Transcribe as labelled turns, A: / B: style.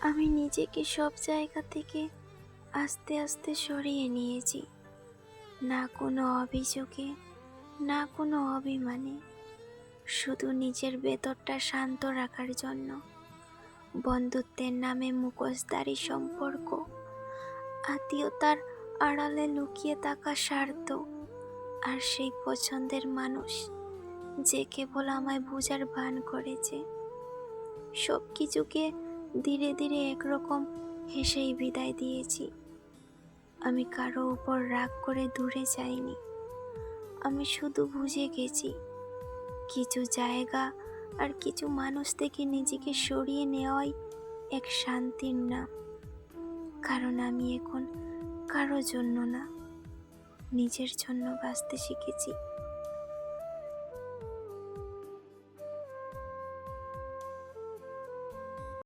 A: আমি নিজেকে সব জায়গা থেকে আস্তে আস্তে সরিয়ে নিয়েছি। না কোনো অভিযোগে, না কোনো অভিমানে, শুধু নিজের ভেতরটা শান্ত রাখার জন্য। বন্ধুত্বের নামে মুখোশধারী সম্পর্ক, আত্মীয়তার আড়ালে লুকিয়ে থাকা স্বার্থ আর সেই পছন্দের মানুষ যে কেবল আমায় বোঝার ভান করেছে। সব কিছুকে ধীরে ধীরে একরকম হেসেই বিদায় দিয়েছি। আমি কারও উপর রাগ করে দূরে যাইনি। আমি শুধু বুঝে গেছি, কিছু জায়গা আর কিছু মানুষ থেকে নিজেকে সরিয়ে নেওয়াই এক শান্তির নাম। কারণ আমি এখন কারও জন্য না, নিজের জন্য বাঁচতে শিখেছি।